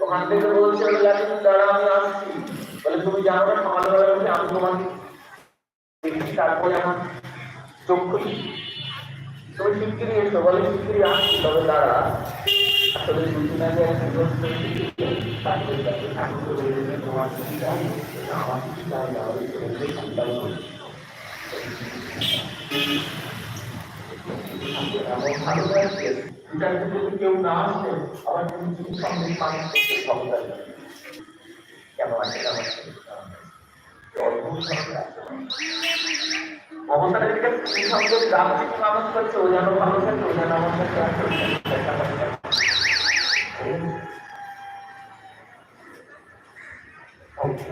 ওখান থেকে বলছে দাঁড়া আমি আসছি বলে তুমি জানো না সকালবেলা উঠে আমি তোমাকে তারপরে আমার চক্ষু তুমি শিগগিরি এসো বলে শিগগিরি আসছি তবে দাঁড়া আসলে দুদিন আগে একটা যদি কেউ না আসে, আমার কিন্তু সঙ্গে পানি করতে কেমন আছে কেমন। অবস্থাটা দিকে সংযোগ থেকে করছে ও যেন ও যেন আমার সাথে আছে ও যেন একটা ভালো থাকে। ভক্তি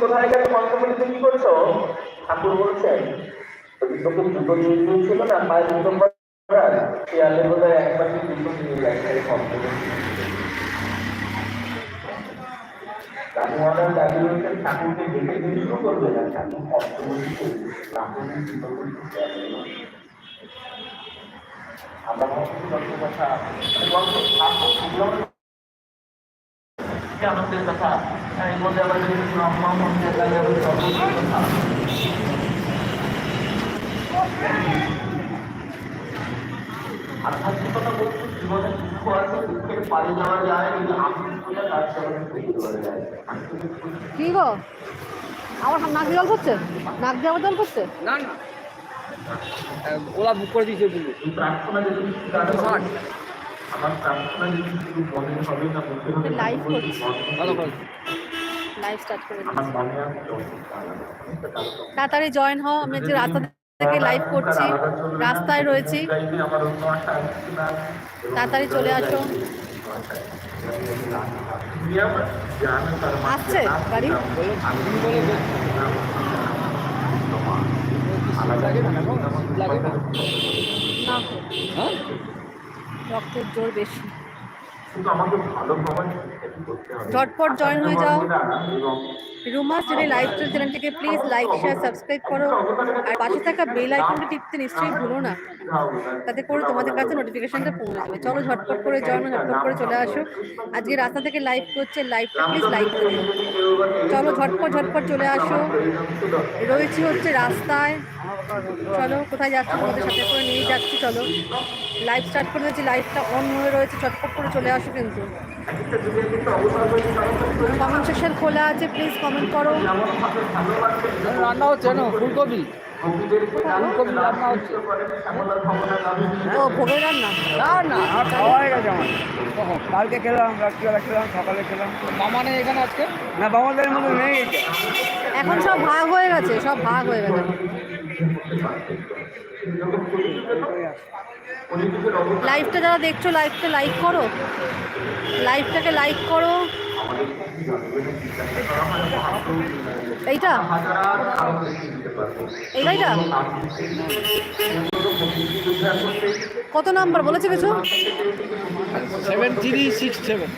কোথায় গেছো মন্ত্রগুলিতে কি করছ? ঠাকুর বলছেন তোকে দুটো নিয়ে ছিল না পায়ে দুটো শিয়ালে বোধ হয় একবার দুটো নিয়ে গেছে মহারাজ দাবি হচ্ছেন ঠাকুরকে দেখে দিয়ে শুরু করবে না, ঠাকুর মন্ত্রগুলি ঠাকুরকে দুটো আমরা কথা ঠাকুর আনন্দের কথা এর মধ্যে আবার আধ্যাত্মিকতা বলতে জীবনে দুঃখ আছে দুঃখের পারে যাওয়া যায় কিন্তু আমি দুঃখটা তার সাথে থেকে দেওয়া যায় কি গো? আমার নাক জল করছে নাক দিয়ে আবার জল করছে না না। ওলা বুক করে দিয়েছে এই প্রার্থনা যদি। আমার প্রার্থনা যদি শুধু মনে হবে না বলতে হবে করে। লাইভ স্টার্ট করে মনে। তাড়াতাড়ি জয়েন হও। আমি আজকে রাস্তা থেকে লাইভ করছি রাস্তায় রয়েছি? তাড়াতাড়ি চলে আসো। আসছে গাড়ি না লাগে না। না। রক্তের জোর বেশি। ঝটপট জয়েন হয়ে যাও। রুমাস যদি লাইভ চ্যানেলটিকে প্লিজ লাইক শেয়ার সাবস্ক্রাইব করো। আর পাশে থাকা বেল আইকনটি টিপতে নিশ্চয়ই ভুলো না। তাতে করে তোমাদের কাছে নোটিফিকেশনটা পৌঁছে যাবে। চলো ঝটপট করে জয়েন ঝটপট করে চলে আসো। আজকে রাস্তা থেকে লাইভ করছে লাইভটা প্লিজ লাইক করে চলো ঝটপট ঝটপট চলে আসো। রয়েছে হচ্ছে রাস্তায়। চলো কোথায় যাচ্ছি? তোমাদের সাথে করে নিয়ে যাচ্ছি চলো। লাইভ স্টার্ট করে দিয়েছি লাইভটা অন হয়ে রয়েছে চটপট করে চলে আসো কিন্তু। কমেন্ট সেকশন খোলা আছে প্লিজ কমেন্ট করো। রান্না হচ্ছে না ফুলকপি। ফুলকপি রান্না হচ্ছে। ও ভোগের রান্না? না না খাওয়া হয়ে গেছে আমার। কালকে খেলাম রাত্রিবেলা খেলাম সকালে খেলাম। মামা নেই এখানে আজকে? না বাবাদের মধ্যে নেই। এখন সব ভাগ হয়ে গেছে সব ভাগ হয়ে গেছে। লাইভটা যারা দেখছ লাইভটা লাইক করো। লাইভটাকে লাইক করো। এইটা? এই গাড়িটা কত নাম্বার? বলেছে কিছু? সেভেন থ্রি সিক্স সেভেন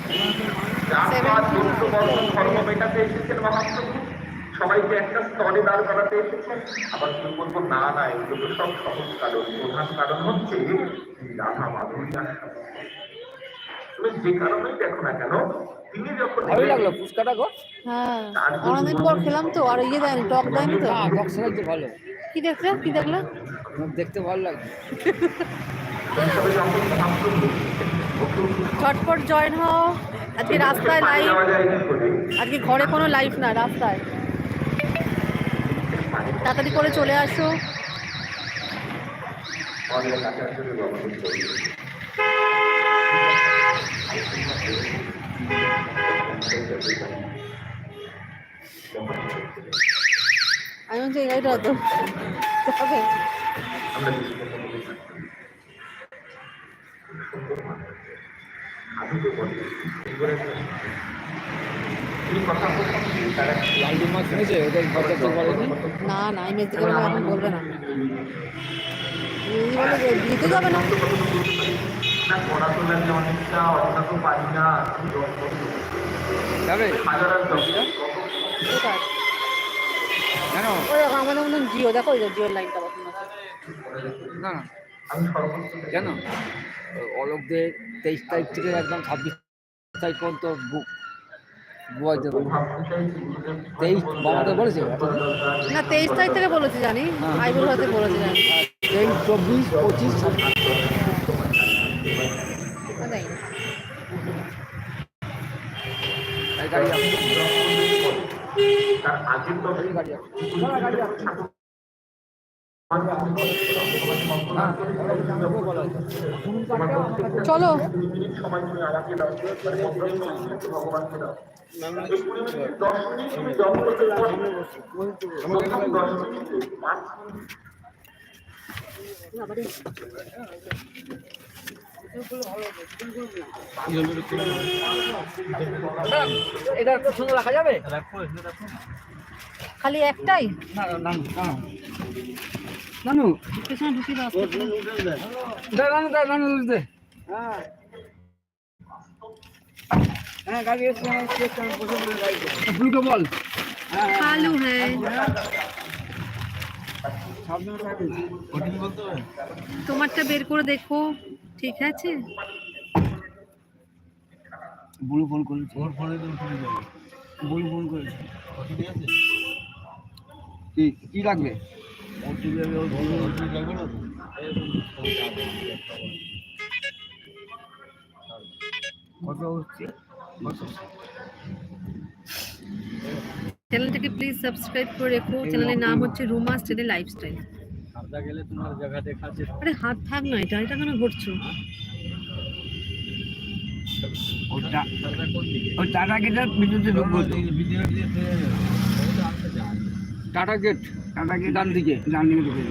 সবাইকে একটা স্তরে দাঁড় করাতে এসেছেন আবার কেউ বলব না না এগুলো তো সব সহজ কারণ। প্রধান কারণ হচ্ছে রাধা মাধুরী তুমি যে কারণেই দেখো না কেন তিনি যখন ভালোই লাগল ফুচকাটা গো। হ্যাঁ অনেকদিন পর খেলাম তো আর ইয়ে দেয়নি টক দেয়নি তো? ভালো। কি দেখলে? কি দেখলে? দেখতে ভালো লাগছে। শৈশবে ঝটপট জয়েন হও। আজকে রাস্তায় লাইভ আজকে ঘরে কোনো লাইভ না রাস্তায়। তাড়াতাড়ি করে চলে আসো আমি না। আমি তো বলি এই করে এই কথা বলতাম তারা লালটু মাছ শুনেছে ওদের না না ইমেজ দিকে বলবে না দিতে যাবে না। পড়াশোনার তো পারি যাবে কেন আমাদের মতন জিও দেখো জিওর লাইনটা না না। আমি সর্বোচ্চ কেন অলোকদের তেইশ তারিখ থেকে একদম ছাব্বিশ তারিখ পর্যন্ত বুক তেইশ বলেছে? না তেইশ তারিখ থেকে বলেছে জানি হ্যাঁ। আইবুল হতে বলেছে জানি তেইশ চব্বিশ পঁচিশ গাড়ি। চলো। এটা একটু সুন্দর রাখা যাবে? খালি একটাই? নানু পেছনে দাও নানু দে নানু দে। হ্যাঁ গাড়ি এসে আমার স্টেশন বসে বলে গাড়ি ব্লুটো বল। কালু হ্যাঁ তোমারটা বের করে দেখো ঠিক আছে? বুলু ফোন করেছে। ওর ফোনে তো উঠে যাবে বুলু ফোন করেছে। কি কি লাগবে? কত হচ্ছে চ্যানেলটাকে প্লিজ সাবস্ক্রাইব করে রেখো। চ্যানেলের নাম হচ্ছে রুমা স্টেডে লাইফস্টাইল সারদা গেলে তোমার জায়গা দেখাচ্ছে। আরে হাত থাক না এটা এটা কেন ঘুরছো ওটা ওই টাটা গেটার ভিতরে ঢুকবো টাটা গেট টাটা গেট ডান দিকে। ডান দিকে ঢুকে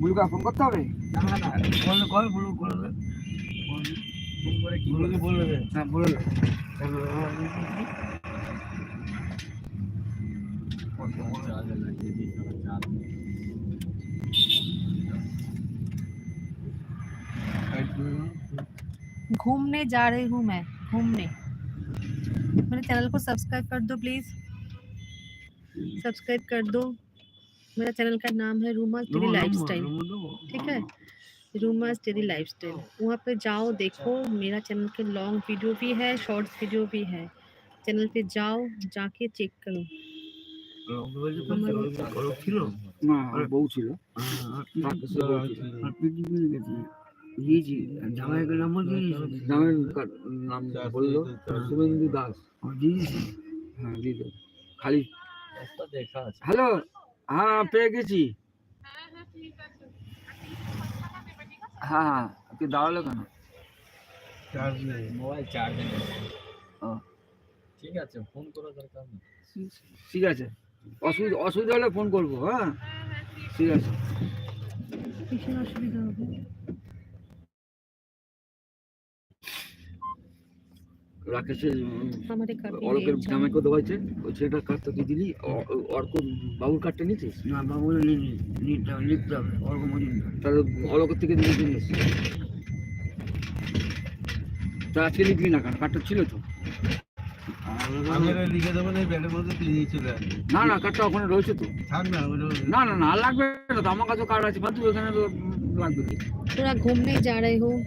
বুলুকা ফোন করতে হবে? কল কল বুলু করবে বুলুকে বলবে। হ্যাঁ বলবে घूमने जा रही हूँ मैं घूमने मेरे चैनल को सब्सक्राइब कर दो प्लीज़ सब्सक्राइब कर दो मेरा चैनल का नाम है रूमा तेरी लाइफस्टाइल ठीक है रूमा तेरी लाइफस्टाइल वहाँ पे जाओ देखो मेरा चैनल के लॉन्ग वीडियो भी है शॉर्ट वीडियो भी है चैनल पे जाओ जाके चेक करो ছিল ছিল দিয়েছি জামাইকে নাম্বার কা- নাম বলল? শুভেন্দু দাস। দিয়েছি হ্যাঁ দেবো খালি হ্যালো? হ্যাঁ পেয়ে গেছি। হ্যাঁ হ্যাঁ তুই দাঁড়াল কেন? চার্জ নেই। মোবাইল চার্জে নেই। ঠিক আছে ফোন করা দরকার নেই। ঠিক আছে। অসুবিধা অসুবিধা হলে ফোন করব হ্যাঁ? ঠিক আছে। কিসের অসুবিধা হবে। রাকেশের অলোকের জামাই ওই ছেলেটার দিলি? অর্ক বাবুর কার্ডটা নিয়েছিস? না বাবু নিতে হবে নিতে হবে অর্ক মজুমদার। তাহলে অলোকের থেকে তা আজকে লিখবি না কার্ড কার্ডটা ছিল তো। না না কার্ডটা ওখানে রয়েছে তো। না না না লাগবে না তো আমার কাছে কার্ড আছে ফালতু ওখানে লাগবে। তোরা ঘুম নেই যা হোক।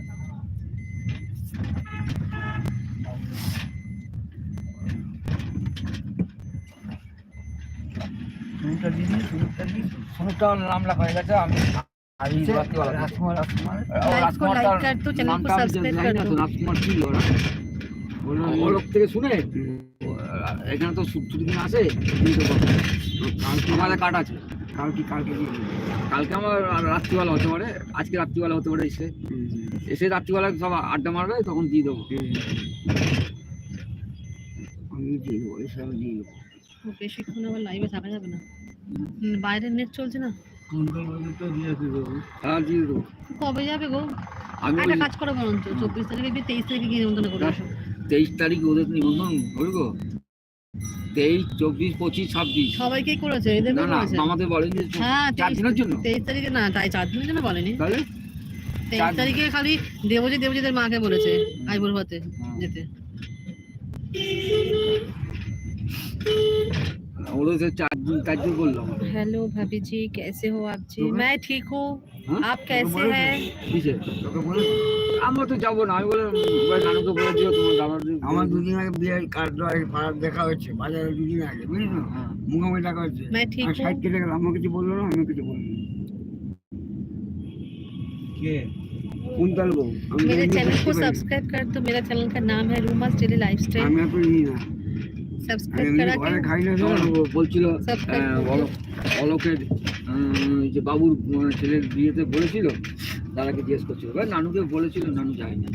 হয়ে গেছে থেকে শুনে এখানে তো দিন আসে কালকে আমার কাট আছে? কালকে কালকে কালকে আমার রাত্রিবেলা হতে পারে আজকে রাত্রিবেলা হতে পারে এসে। এসে রাত্রিবেলা সব আড্ডা মারবে তখন দিয়ে দেবো। আমি আমি দিয়ে দেবো এসে আমি দিয়ে দেবো ও, বেশিক্ষণ আবার লাইভে থাকা যাবে না। বাইরের নেট চলছে না? হ্যাঁ দিয়ে দেবো কবে যাবে গো? আমি একটা কাজ করো বরঞ্চ চব্বিশ তারিখে তেইশ তারিখে গিয়ে নিমন্ত্রণ করে আসো। তেইশ তারিখে ওদের নিবন্ধন বুঝব তেইশ চব্বিশ পঁচিশ ছাব্বিশ। সবাইকে করেছে? এদের না না আমাদের বলেন হ্যাঁ চার দিনের জন্য। তেইশ তারিখে না তাই চার দিনের জন্য বলেনি। তাহলে? তেইশ তারিখে খালি দেবজি দেবজিদের মাকে বলেছে আইবুর ভাতে যেতে ওদের তো চার দিন চার দিন বললাম हेलो भाभी जी कैसे हो आप जी तुम्हें? मैं ठीक हूँ हाँ? आप कैसे हैं কিসে তোকে বলে আমরা তো যাবো না আমি বললাম এবার নানুকে বলে দিও তোমার দাদার আমার দুদিন আগে বিয়ের কার্ড পাড়ার দেখা হচ্ছে বাজারে দুদিন আগে বুঝলি তো হ্যাঁ মুখোমুখি দেখা হচ্ছে मैं ठीक আর हूँ সাইড কেটে গেলাম আমার কিছু বললো না আমি কিছু বলিনি কে কোন তালবো আমি তো मेरे এমনি चैनल को বুঝতে পারি। सब्सक्राइब कर दो मेरा चैनल का नाम है रूमास डेली लाइफ स्टाइल আমি এত নিই না আমি सब्सक्राइब এমনি करा ঘরে के খাই না তো। তখন ও বলছিল Subscribe আহ, করতে। অলোক অলোকের আহ, যে বাবুর আহ, ছেলের বিয়েতে বলেছিল দাদাকে জিজ্ঞেস করছিল এবার নানুকে বলেছিল নানু যায়নি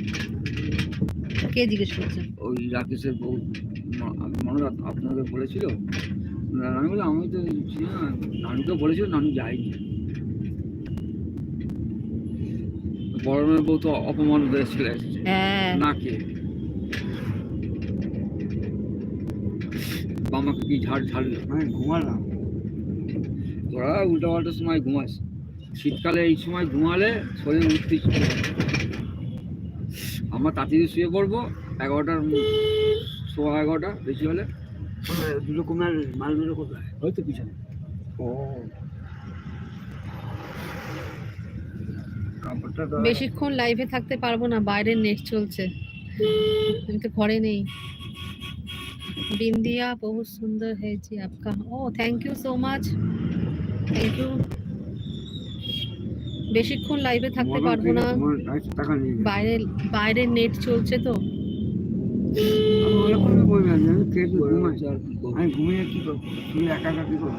কে জিজ্ঞেস করছে ওই রাকেশের বউ ম- মনে রাখ আপনাকে বলেছিল নানু বলে আমি তো ছিলাম না। নানুকে বলেছিল নানু যায়নি বড় মেয়ের বউ তো অপমান হয়ে চলে এসেছে। হ্যাঁ। না কে? বামাকে কি ঝাড় ঝাড়লো? আমি ঘুমালাম। তোরা উল্টো পাল্টা সময় ঘুমাস। শীতকালে এই সময় ঘুমালে শরীর উঠতে আমরা তাড়াতাড়ি শুয়ে পড়ব এগারোটার সোয়া এগারোটা বেশি হলে। দুটো কমার মাল দুটো কোথায় হয়তো পিছনে। ও কাপড়টা তো বেশিক্ষণ লাইভে থাকতে পারব না বাইরে নেট চলছে। আমি তো ঘরে নেই। বিন্দিয়া বহুত সুন্দর হয়েছে আপকা। ও thank you so much thank you বেশিক্ষণ লাইভে থাকতে পারব না। বাইরে বাইরে নেট চলছে তো। ঘুমিয়ে কি করব? একা একা কি করব?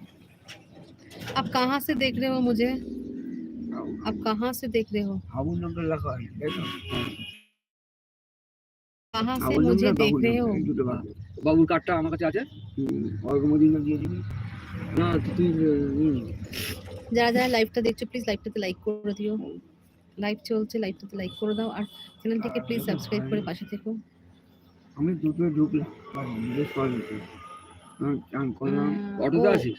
आप कहाँ से देख रहे हो मुझे आप कहाँ से देख रहे हो হাবুর নামটা লেখা হয় তাই তো? कहाँ से হাবুর मुझे নামটা देख বাবুর रहे নাম, हो এই দুটো বাদ। বাবুর কার্ডটা আমার কাছে আছে হুম, অর্ঘমদিন দিয়ে দিবি না তো তুই উম, যারা যারা লাইভটা দেখছো প্লিজ লাইভটাতে লাইক করে দিও লাইভ চলছে লাইভটাতে লাইক করে দাও আর চ্যানেলটিকে প্লিজ সাবস্ক্রাইব করে পাশে থেকো আমি দুটো ঢুকলাম বাস জিজ্ঞেস করা যেত চান করলাম আহ, অটোতে ও, আছিস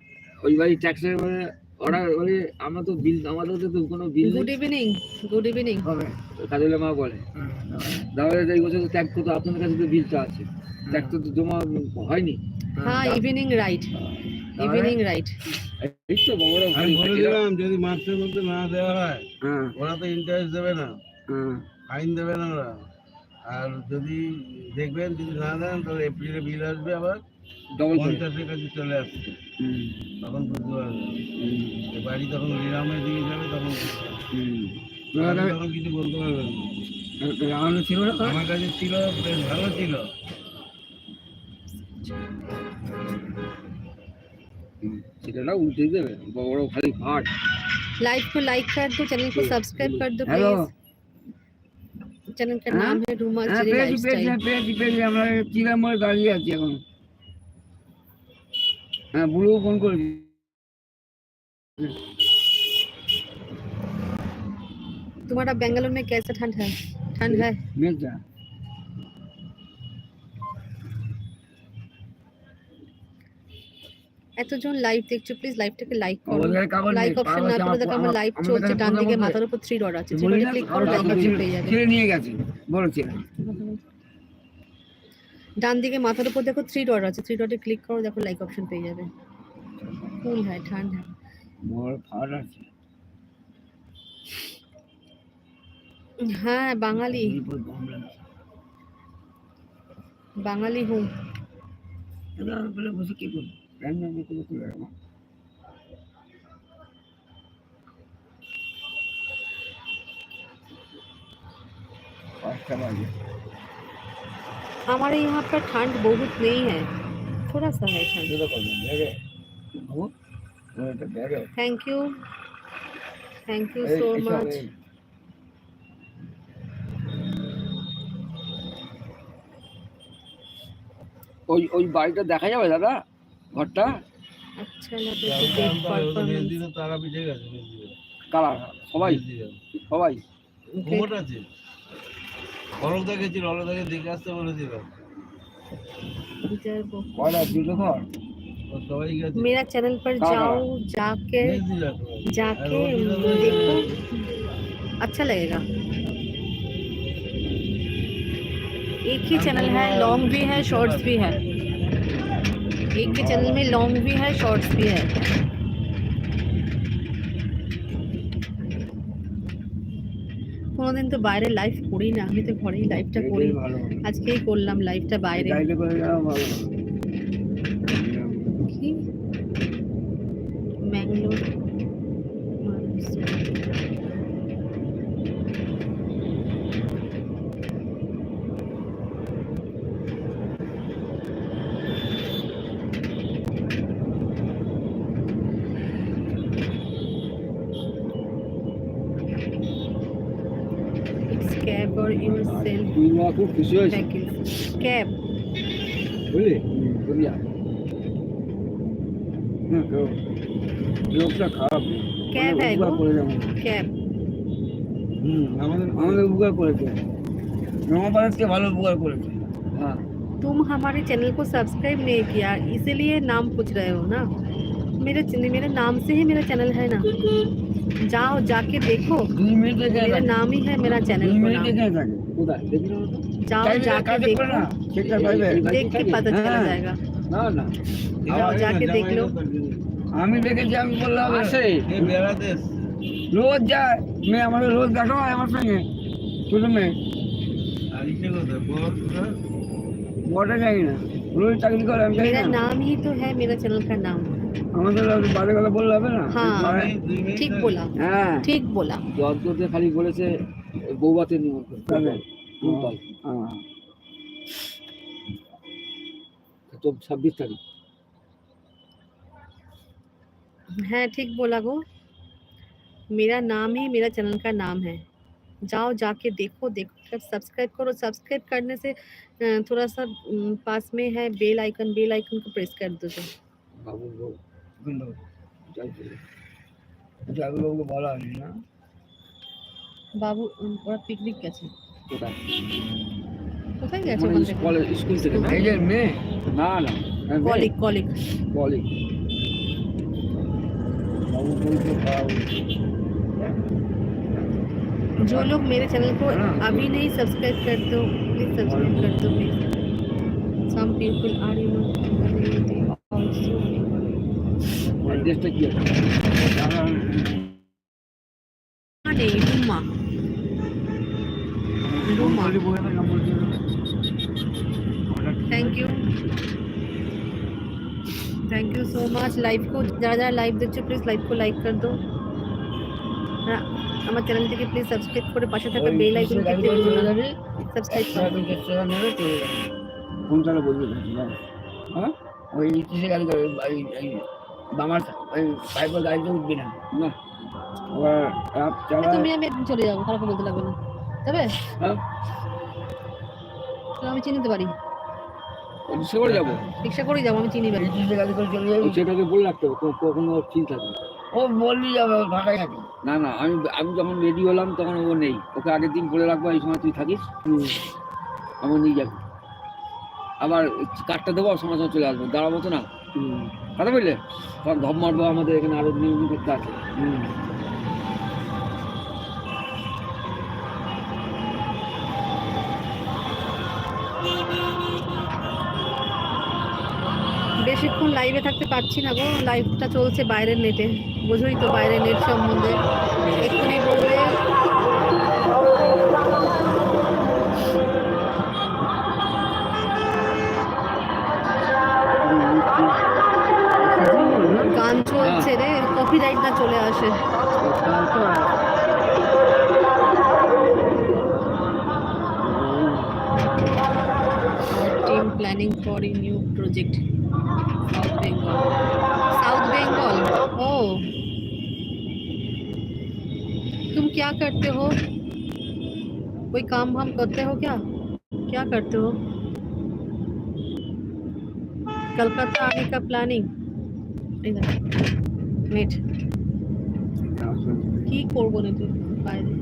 ওই বাড়ি ট্যাক্সের ওরা ওই আমরা তো বিল আমাদের তো কোনো bill good evening good evening হবে। কাজলে মা বলে। দাদা এই বছর ট্যাগ কত আপনাদের কাছে তো বিলটা আছে। ট্যাগ তো জমা হয়নি। হ্যাঁ ইভিনিং রাইট ইভিনিং রাইট এই তো বড় যদি মার্চের মধ্যে না দেওয়া হয় হ্যাঁ। ওরা তো ইন্টারেস্ট দেবে না। হ্যাঁ। ফাইন দেবে না ওরা। আর যদি দেখবেন যদি না দেন তাহলে এপ্রিলে বিল আসবে আবার। ডবল করে পঞ্চাশের কাছে চলে আসছে হুম তখন বুঝতে পারবে হুম এ বাড়ি তখন নিরামের দিকে যাবে তখন বুঝতে পারবে। হুম আমি তখন কিছু বলতে পারবেন না আমাদের ছিল না আমার কাছে ছিল বেশ ভালো ছিল সেটা না উল্টে দেবে বড় খালি ফাট लाइव को लाइक कर दो चैनल को सब्सक्राइब कर दो हेलो प्लीज चैनल का हाँ? नाम है रूमा হ্যাঁ चली পেয়েছি পেয়েছি लाइफस्टाइल পেয়েছি পেয়েছি আমরা চিরাময় দাঁড়িয়ে আছি এখন হ্যাঁ বুড়ো ফোন করেছি तुम्हारा बेंगलोर में कैसा ठंड है ठंड है मिल जा এতজন লাইভ দেখছ প্লিজ লাইভটাকে লাইক করো। লাইক অপশন না করে দেখো আমার লাইভ চলছে ডান দিকে মাথার উপর থ্রি ডট আছে যেটা ক্লিক করো লাইক অপশন পেয়ে যাবে। নিয়ে গেছে বলেছিলাম ডান দিকে মাথার উপর দেখো থ্রি ডট আছে। থ্রি ডটে ক্লিক করো দেখো লাইক অপশন পেয়ে যাবে। কুল হ্যাঁ ঠান্ডা। আছে। হ্যাঁ বাঙালি। বাঙালি হুম বসে কি করব। পাঁচটা বাজে। हमारे यहाँ पर ठंड बहुत नहीं है थोड़ा सा है ठंड দুটো করবেন ব্যাগে ঘুমো ওটা ব্যাগে थैंक यू थैंक यू এই सो এসব मच এই। ওই ওই বাড়িটা দেখা যাবে দাদা ঘরটা अच्छा लगे तो great performance দিলে তারা পিঠে গেছে কারা সবাই সবাই ঘুমোট আছে অলকদা গেছিল অলকদাকে দেখে আসতে বলেছিলাম विजय वो- কয়টা দুটো ঘর ও সবাই গেছে मेरा चैनल पर कहाँ जाओ जाके भेज दिला तो। जाके और वो भी देखो अच्छा लगेगा एक ही चैनल है लॉन्ग भी है शॉर्ट्स भी है एक ही चैनल में लॉन्ग भी है शॉर्ट्स भी है কোনোদিন তো বাইরে লাইভ করি না। আমি তো ঘরেই লাইভটা করি। আজকেই করলাম লাইভটা বাইরে। খুব খুশি হয়েছে package. Cab. বুঝলি বুঝলিয়া না কেউ লোকটা খারাপ নেই। ক্যাব আমাদের হ্যাঁ উপকার গো। করে যেমন Cab. হুম আমাদের আমাদের উপকার করেছে রমাপাড়াতকে ভালো উপকার করেছে হ্যাঁ तुम हमारे चैनल को सब्सक्राइब नहीं किया इसीलिए नाम पूछ रहे हो ना मेरे चैनल- मेरे नाम से ही मेरा चैनल है ना जाओ जाके देखो দুই মিনিট দেখে मेरा থাকে नाम ही है मेरा चैनल আমি দেখেছি আমি বললাম আসে রোজ যায় মেয়ে রোজ দেখো আমার সঙ্গে মেয়ে যাই না নাম আমাদের ঠিক বলা ঠিক বলা যত খালি বলেছে বৌবাতে নিমন্ত্রণ তবে রূপাল হ্যাঁ তো ছাব্বিশ তারিখ है ठीक बोला गो मेरा नाम ही मेरा चैनल का नाम है जाओ जाके देखो देखो कर सब्सक्राइब करो सब्सक्राइब करने से अ, थोड़ा सा अम, पास में है बेल आइकन बेल आइकन को प्रेस कर दो तो বাবুর বউ কিন্তু জাগুলোকে বলা হয়নি না বাবু উম, ওরা পিকনিক গেছে কোথায় কোথায় গেছে মানে ওখান থেকে কলেজ স্কুল থেকে না? এই যে মেয়ে না না কলিগ কলিগ বলে বাবু বলতে খারাপ হয়েছে। जो लोग मेरे चैनल को हाँ। अभी नहीं सब्सक्राइब करते हो प्लीज सब्सक्राइब कर दो please some people are you also অ্যাড্রেসটা কি আছে মানে রুমা রুমা বলি বলে না বলছি না। Thank you thank you so much live को যারা যারা লাইভ দেখছো প্লিজ লাইভ को লাইক कर दो হ্যাঁ, আমার চ্যানেল থেকে প্লিজ সাবস্ক্রাইব করে পাশে থাকা ওই বেল আইকন কিসের গাড়ি টিপতে করে ভুলো চলে না যাবি? সাবস্ক্রাইব একশো করো পঞ্চাশ টাকা নেবে চলে যাবে। ফোন চালা বলবি না, না। হ্যাঁ ওই কিসে গাড়ি করে এই এই বামার ওই পাইপের গাড়িতে উঠবি না না ওরা অ্যাপ চালা তুমি আমি একদিন চলে যাবো খারাপ বলতে লাগবে না তবে হ্যাঁ তো আমি চিনতে পারি। রিক্সা করে যাব? রিক্সা করেই যাব আমি চিনি বাড়ি এই কিসে গাড়ি করে চলে যাবি। সেটাকে বলে রাখতে হবে কখনো ওর ঠিক থাকবে ও বললি যাবে ও ঢাকায় থাকে না না আমি আমি যখন রেডি হলাম তখন ও নেই। ওকে আগের দিন বলে রাখব এই সময় তুই থাকিস। নিয়ে যাবি। আবার কার্ডটা দেবো আর সময় সময় চলে আসব। দাঁড়াবো তো না। কথা বললে? তখন ধপ মারবো আমাদের এখানে আরও নিয়ম করতে আছে লাইভে থাকতে পারছি না গো। লাইভটা চলছে বাইরের নেটে বোঝোই তো বাইরের নেট সম্বন্ধে। এক্ষুনি বলবে গান চলছে রে। কপিরাইট না চলে আসে। Team planning for a new project south bengal south bengal oh तुम क्या करते हो कोई काम वाम करते हो क्या क्या करते हो कलकत्ता आने का प्लानिंग इधर नेट কি করবো না তুই বাইরে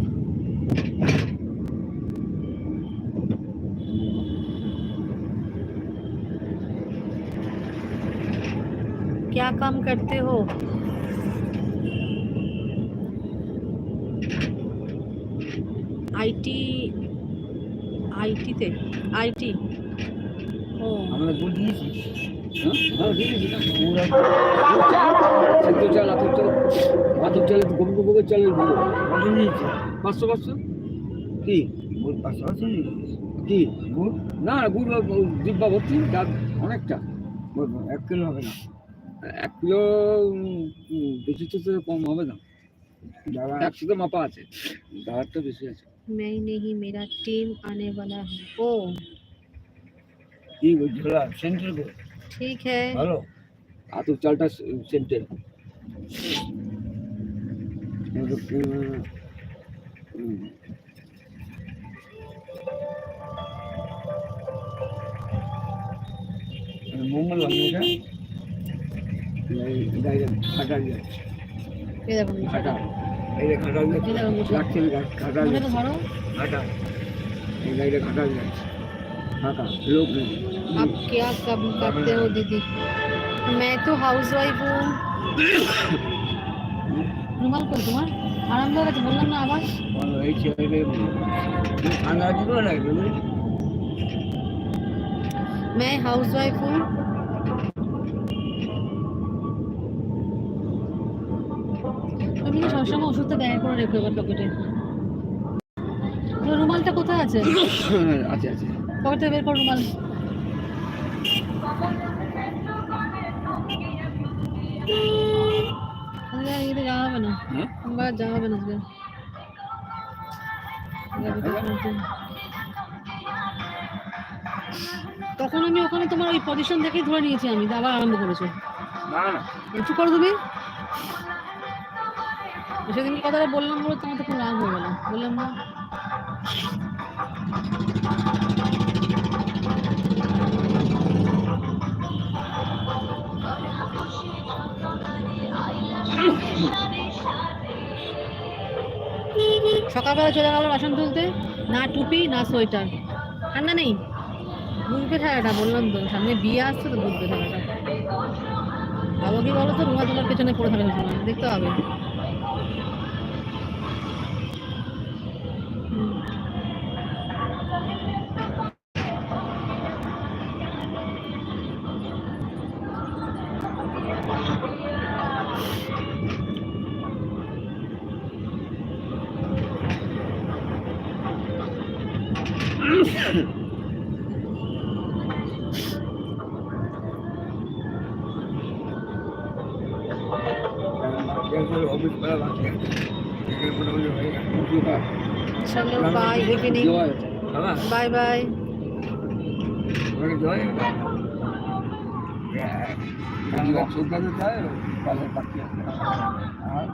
क्या काम करते हो आईटी आईटी তে आईटी ও আমরা দুধ দিয়েছি হ্যাঁ দিয়েছি সেদ্ধ চাল আতর চাল আতর চাল গোবর গোবর চাল গুলো কত নিয়েছে পাঁচশো পাঁচশো কি ওই পাশাপাশি কি গুড় না গুড় ডিব্বা ভর্তি ডাব অনেকটা এক কিলো হবে না এক কিলো উম, উম, বেশি তো তো কম হবে না যারা একশো তো মাপা আছে দাঁড়ারটা বেশি আছে मैं नहीं मेरा टीम आने वाला है ओ কি ঝোলা সেন্টার করে ठीक है ভালো আতর চালটা সেন্টের মঙ্গল এটা খাটা ये देखो मुझे খাটা এই যে খাটাল ये देखो मुझे লাগছে খাটা मुझे तो धरो খাটা এই গাড়িটা খাটা যাচ্ছে ফাঁকা লোক নেই आप क्या कब करते हो दीदी मैं तो हाउस वाइफ हूँ রুমাল কই তোমার আরাম হয়ে গেছে বললাম না আবার ভালো এই ছেলে ঠান্ডা দিল না তুমি मैं हाउस वाइफ हूँ তুমি তো সবসময় ওষুধটা ব্যয় করে রেখো এবার পকেটে রুমালটা কোথায় আছে? আছে আছে। পকেটে বের কর রুমাল। যাওয়া হবে না। হ্যাঁ? যাওয়া হবে না তখন আমি ওখানে তোমার ওই পজিশন দেখেই ধরে নিয়েছি আমি আবার আরম্ভ করেছ। না না। একটু করো তুমি। সেদিন কথাটা বললাম বলে তোমার তো খুব রাগ হয়ে গেল। বললাম না সকালবেলা চলে গেল বাসন তুলতে, না টুপি, না সোয়েটার। ঠান্ডা নেই? বুঝবে ঠান্ডাটা বললাম তো, সামনে বিয়ে আসছে তো বুঝবে ঠান্ডাটা ভালো কি বলো তো রুমা তোমার পেছনে পড়ে সময় দেখতে হবে বাই ইভিনিং জয় বাবা বাই বাই ওখানে জয় সুলতানের চায় পাশে বাকি আছে আর